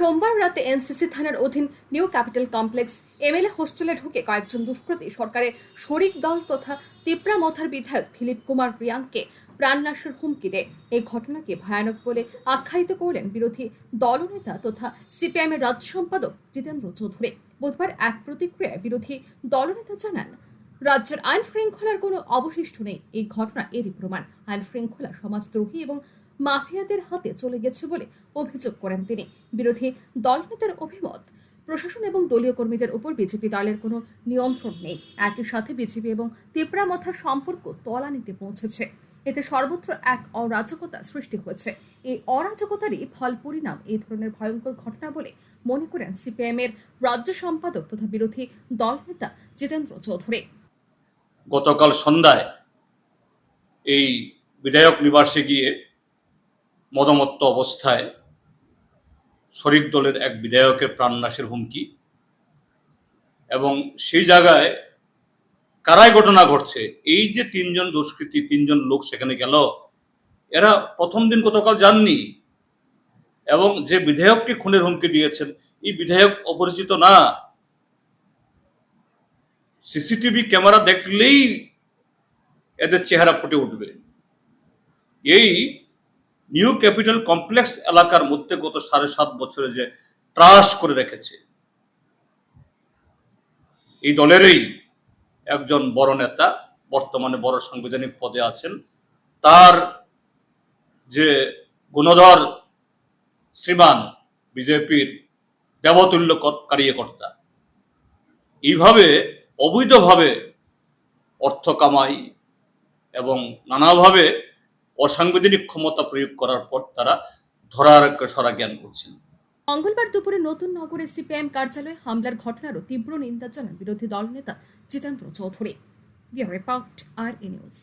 সোমবার রাতে এনসিসি থানার অধীন নিউ ক্যাপিটাল কমপ্লেক্স এমএলএ হোস্টেলে ঢুকে কয়েকজন দুষ্কৃতী, সরকারের শরিক দল তথা তিপ্রা মথার বিধায়ক ফিলিপ কুমার রিয়াংকে প্রাণনাশের হুমকি দেয়। এই ঘটনাকে ভয়ানক বলে আখ্যায়িত করলেন বিরোধী দলনেতা তথা সিপিআইএমের রাজ্য সম্পাদক জিতেন্দ্র চৌধুরী। বুধবার এক প্রতিক্রিয়ায় বিরোধী দলনেতা জানান, রাজ্যের আইন শৃঙ্খলার কোনো অবশিষ্ট নেই। এই ঘটনা এরই প্রমাণ। আইন শৃঙ্খলা সমাজদ্রোহী এবং মাফিয়াদের হাতে চলে গেছে বলে অভিযোগ করেন তিনি। বিরোধী দলনেতার অভিমত, প্রশাসন এবং দলীয় কর্মীদের উপর বিজেপি দলের কোনো নিয়ন্ত্রণ নেই। একই সাথে বিজেপি এবং তিপ্রামথার সম্পর্ক তলানিতে পৌঁছেছে। এতে সর্বত্র এক অরাজকতা সৃষ্টি হয়েছে। এই অরাজকতারই ফল পরিণাম এই ধরনের ভয়ঙ্কর ঘটনা বলে মনে করেন সিপিআইএম এর রাজ্য সম্পাদক তথা বিরোধী দল নেতা জিতেন্দ্র চৌধুরী। গতকাল সন্ধ্যায় এই বিধায়ক নিবাসে গিয়ে মদমত্ত অবস্থায় শরিক দলের এক বিধায়কের প্রাণনাশের হুমকি এবং সেই জায়গায় কারাই ঘটনা ঘটছে। এই যে তিনজন দুষ্কৃতী, তিনজন লোক সেখানে গেল, এরা প্রথম দিন গতকাল যাননি এবং যে বিধায়ককে খুনের হুমকি দিয়েছেন, এই বিধায়ক অপরিচিত না। সিসিটিভি ক্যামেরা দেখলেই এদের চেহারা ফুটে উঠবে। এই নিউ ক্যাপিটাল কমপ্লেক্স এলাকার মধ্যে গত সাড়ে সাত বছরে যে ত্রাস করে রেখেছে। এই দলেরই একজন বড় নেতা, বর্তমানে বড় সাংবিধানিক পদে আছেন। তার যে গুণধর শ্রীমান বিজেপির দেবতুল্য কার্যকর্তা, এইভাবে অবৈধভাবে অর্থ কামাই এবং নানাভাবে অসাংবিধানিক ক্ষমতা প্রয়োগ করার পর তারা ধরার সরা জ্ঞান করছেন। মঙ্গলবার দুপুরে নতুন নগরে সিপিএম কার্যালয়ে হামলার ঘটনারও তীব্র নিন্দা জানান বিরোধী দলনেতা Jitendra Chowdhury. Report R news.